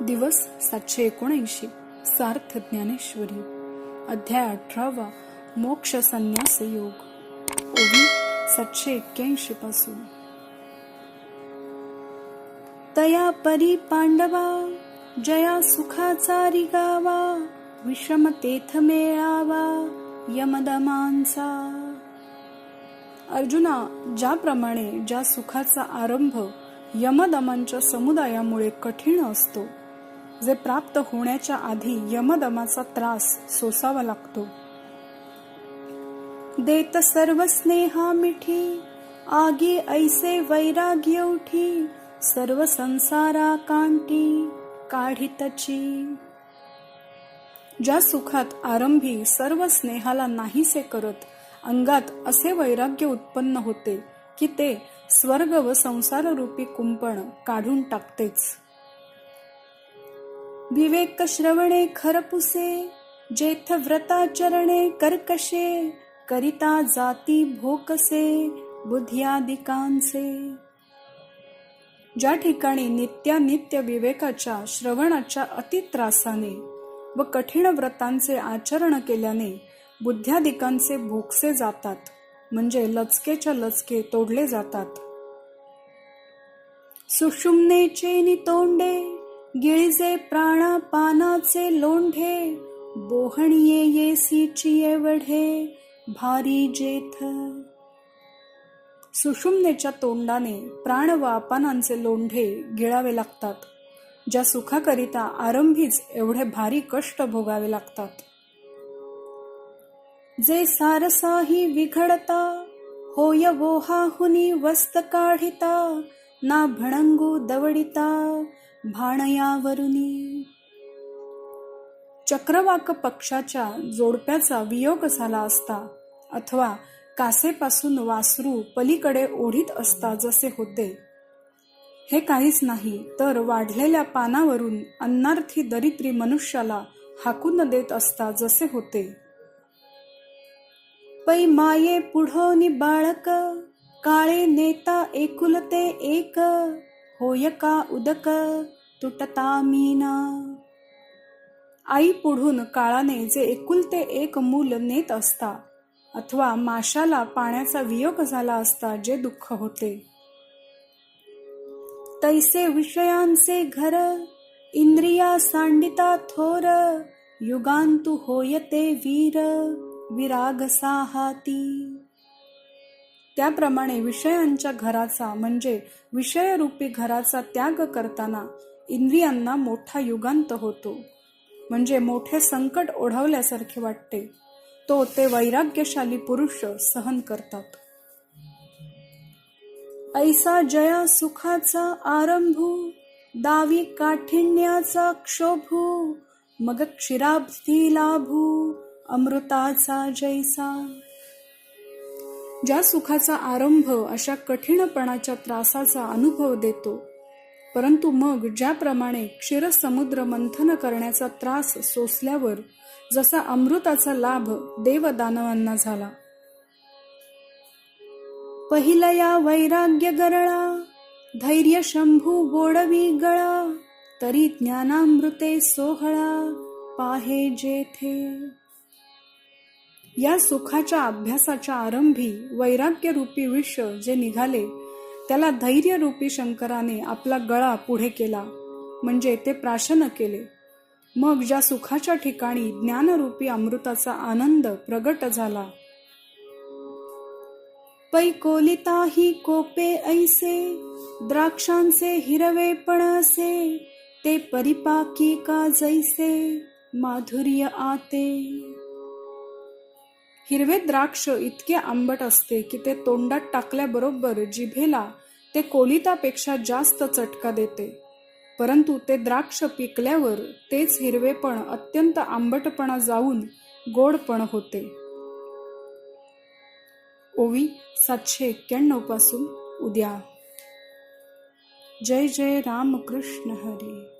दिवस सातशे एकोणऐंशी. सार्थ ज्ञानेश्वरी. अध्याय अठरावा. मोक्ष संन्यास योग. ओवी सातशे एक्क्याऐंशी पासून. तया परी पांडवा जया सुखाचा रिगावा विषम तेथ मेळावा यमदमांचा. अर्जुना ज्याप्रमाणे ज्या सुखाचा आरंभ यमदमांच्या समुदायामुळे कठीण असतो जे प्राप्त होण्याच्या आधी यमदमाचा त्रास सोसावा लागतो. देत सर्व स्नेहा मिठी आगी ऐसे वैराग्य उठी सर्व संसारा कांटी काढितची. ज्या सुखात आरंभी सर्व स्नेहाला नाहीसे करत अंगात असे वैराग्य उत्पन्न होते की ते स्वर्ग व संसार रूपी कुंपण काढून टाकतेच. विवेक श्रवणे खरपुसे जेथ व्रताचरणे कर्कशे करिता जाती भोकसे बुद्ध्यादिकांचे. ज्या ठिकाणी नित्यानित्य विवेकाच्या श्रवणाच्या अतित्रासाने व कठीण व्रतांचे आचरण केल्याने बुद्ध्यादिकांचे भोगसे जातात म्हणजे लचकेच्या लचके तोडले जातात. सुषुम्नेचे नितोंडे गिळजे प्राणापानाचे लोंढे बोहणिये येसीची एवढे भारी जेथ. सुषुम्नेच्या तोंडाने प्राण व अपानांचे लोंढे गिळावे लागतात ज्या सुखाकरिता आरंभीच एवढे भारी कष्ट भोगावे लागतात. जे सारसाही विघडता होय वोहाहुनी वस्त काढिता ना भणंगू दवडिता भाणयावरुनी. चक्रवाक पक्षाच्या जोडप्याचा वियोग झाला असता अथवा कासेपासून वासरू पलीकडे ओढीत असता जसे होते. हे काहीच नाही तर वाढलेल्या पानावरून अन्नार्थी दरिद्री मनुष्याला हाकून देत असता जसे होते. पै माये पुढोनी बाळक काळे नेता एकुलते एक होय का उदक? तुटता मीना आई पुढून काळाने जे एकुलते एक मूल नेत असता अथवा माशाला पाण्याचा वियोग झाला असता जे दुःख होते. तैसे विषयांचे घर इंद्रिया सांडिता थोर युगांतु होयते वीर विराग साहाती. त्याप्रमाणे विषयांच्या घराचा म्हणजे विषयरूपी घराचा त्याग करताना इंद्रियांना मोठा युगांत होतो. म्हणजे मोठे संकट ओढवल्यासारखे वाटते. तो ते वैराग्यशाली पुरुष सहन करतात. ऐसा जया सुखाचा आरंभू दावी काठिण्याचा क्षोभू मग क्षीराब्धी लाभू अमृताचा जैसा. ज्या सुखाचा आरंभ अशा कठीणपणाच्या त्रासाचा अनुभव देतो परंतु मग ज्याप्रमाणे क्षीरसमुद्र मंथन करण्याचा त्रास सोसल्यावर जसा अमृताचा लाभ देवदानवांना झाला. पहिलया वैराग्य गरळा धैर्य शंभू गोडवी गळा तरी ज्ञानामृते सोहळा पाहे जेथे. या सुखाच्या अभ्यासाच्या आरंभी वैराग्य रूपी विष जे निघाले त्याला धैर्यरूपी शंकराने आपला गळा पुढे केला. म्हणजे ते प्राशन केले. मग ज्या सुखाच्या ठिकाणी ज्ञानरूपी अमृताचा आनंद प्रगट झाला. पैकोलिता ही कोपे ऐसे द्राक्षांचे हिरवे पण असे ते परिपाकी का जैसे माधुर्य आते. हिरवे द्राक्ष इतके आंबट असते की ते तोंडात टाकल्याबरोबर जिभेला ते कोलितापेक्षा जास्त चटका देते. परंतु ते द्राक्ष पिकल्यावर तेच हिरवेपण अत्यंत आंबटपणा जाऊन गोडपण होते. ओवी सातशे एक्क्याण्णवपासून उद्या. जय जय रामकृष्ण हरी.